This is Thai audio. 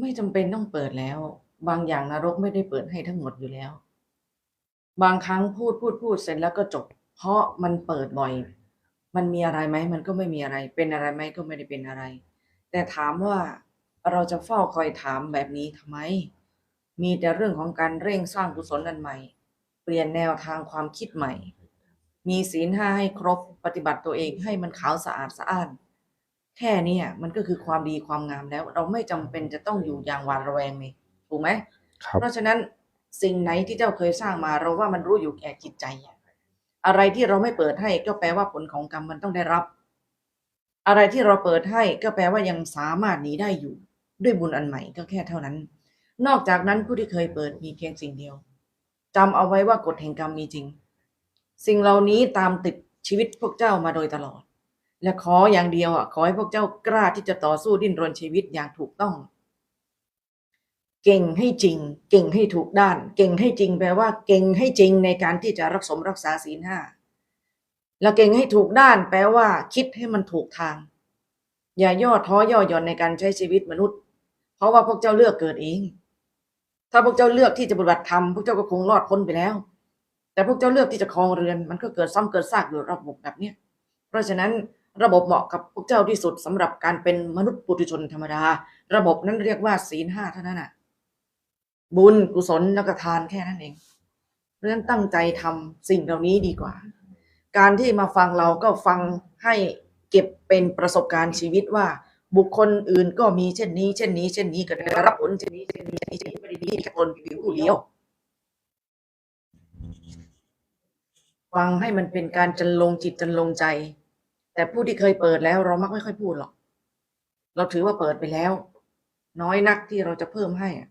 ไม่จำเป็นต้องเปิดแล้ว บางอย่างนรกไม่ได้เปิดให้ทั้งหมดอยู่แล้ว บางครั้งพูดพูดพูดเสร็จแล้วก็จบ เพราะมันเปิดบ่อย มันมีอะไรไหมมันก็ไม่มีอะไร เป็นอะไรไหมก็ไม่ได้เป็นอะไร แต่ถามว่าเราจะเฝ้าคอยถามแบบนี้ทำไม มีแต่เรื่องของการเร่งสร้างกุศลอันใหม่ เปลี่ยนแนวทางความคิดใหม่ มีศีลห้าให้ครบปฏิบัติตัวเองให้มันขาวสะอาดสะอ้าน แค่เนี้มันก็คือความดีความงามแล้ว เราไม่จำเป็นจะต้องอยู่อย่างหวาดระแวงนี่ถูกไหมครับ เพราะฉะนั้นสิ่งไหนที่เจ้าเคยสร้างมาเราว่ามันรู้อยู่แก่จิตใจอะอะไรที่เราไม่เปิดให้ก็แปลว่าผลของกรรมมันต้องได้รับ อะไรที่เราเปิดให้ก็แปลว่ายังสามารถหนีได้อยู่ ด้วยบุญอันใหม่ก็แค่เท่านั้น นอกจากนั้นผู้ที่เคยเปิดมีเพียงสิ่งเดียวจำเอาไว้ว่ากฎแห่งกรรมมีจริง สิ่งเหล่านี้ตามติดชีวิตพวกเจ้ามาโดยตลอด และขออย่างเดียวอะขอให้พวกเจ้ากล้าที่จะต่อสู้ดิ้นรนชีวิตอย่างถูกต้อง เก่งให้จริง เก่งให้ถูกด้าน เก่งให้จริงแปลว่า เก่งให้จริงในการที่จะรักสมรักษาศีลห้าแล้วเก่งให้ถูกด้าน แปลว่า คิดให้มันถูกทาง อย่าย่อท้อย่อหย่อนในการใช้ชีวิตมนุษย์ เพราะว่าพวกเจ้าเลือกเกิดเอง ถ้าพวกเจ้าเลือกที่จะปฏิบัติธรรมพวกเจ้าก็คงรอดพ้นไปแล้ว แต่พวกเจ้าเลือกที่จะครองเรือน มันก็เกิดซ้ำเกิดซากอยู่ระบบแบบเนี้ยเพราะฉะนั้น ระบบเหมาะกับพวกเจ้าที่สุดสำหรับการเป็นมนุษย์ปุถุชนธรรมดา ระบบนั้นเรียกว่าศีลห้าเท่านั้นน่ะ บุญกุศลแล้วก็ทานแค่นั้นเองเพราะฉะนั้นตั้งใจทำสิ่งเหล่านี้ดีกว่า การที่มาฟังเราก็ฟังให้เก็บเป็นประสบการณ์ชีวิตว่า บุคคลอื่นก็มีเช่นนี้ เช่นนี้ เช่นนี้ก็ได้รับผลเช่นนี้เช่นนี้เช่นนี้เช่นนี้ไม่ได้ดีแค่คนผิวผู้เดียวฟังให้มันเป็นการจันลงจิตจันลงใจ แต่ผู้ที่เคยเปิดแล้วเรามักไม่ค่อยพูดหรอก เราถือว่าเปิดไปแล้ว น้อยนักที่เราจะเพิ่มให้อะ